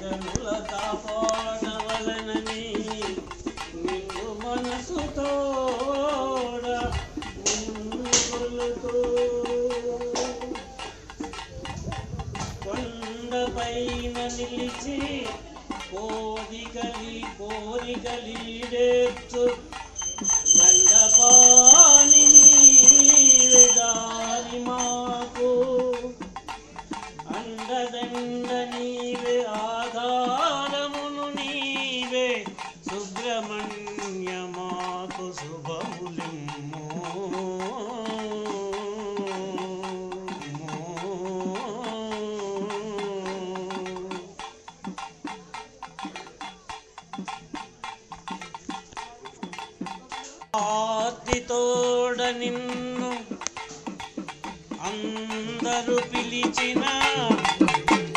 జనుల కాపాడవలనని నిన్ను మనసుతో కొండపైన నిలిచి కోరికలి కోరికలీడేచ్చు దండపాణి సుబ్రహ్మణ్య మాకు శుభములిమ్ము నిన్ను అందరూ పిలిచిన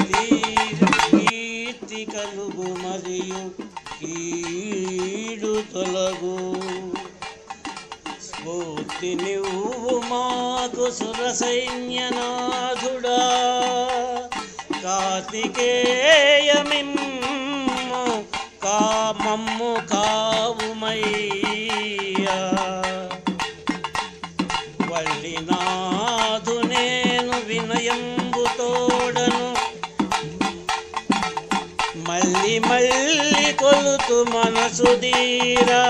తీరు కీర్తి కలుగు మరియు కీడు తొలగు. స్ఫూర్తి నువ్వు మాకు సుర సైన్యనాథుడా. కార్తికేయమిమ్ము కామమ్ము కావుమయ్యా వల్లినాథు మళ్ళీ కొలుతు మనసు దీరా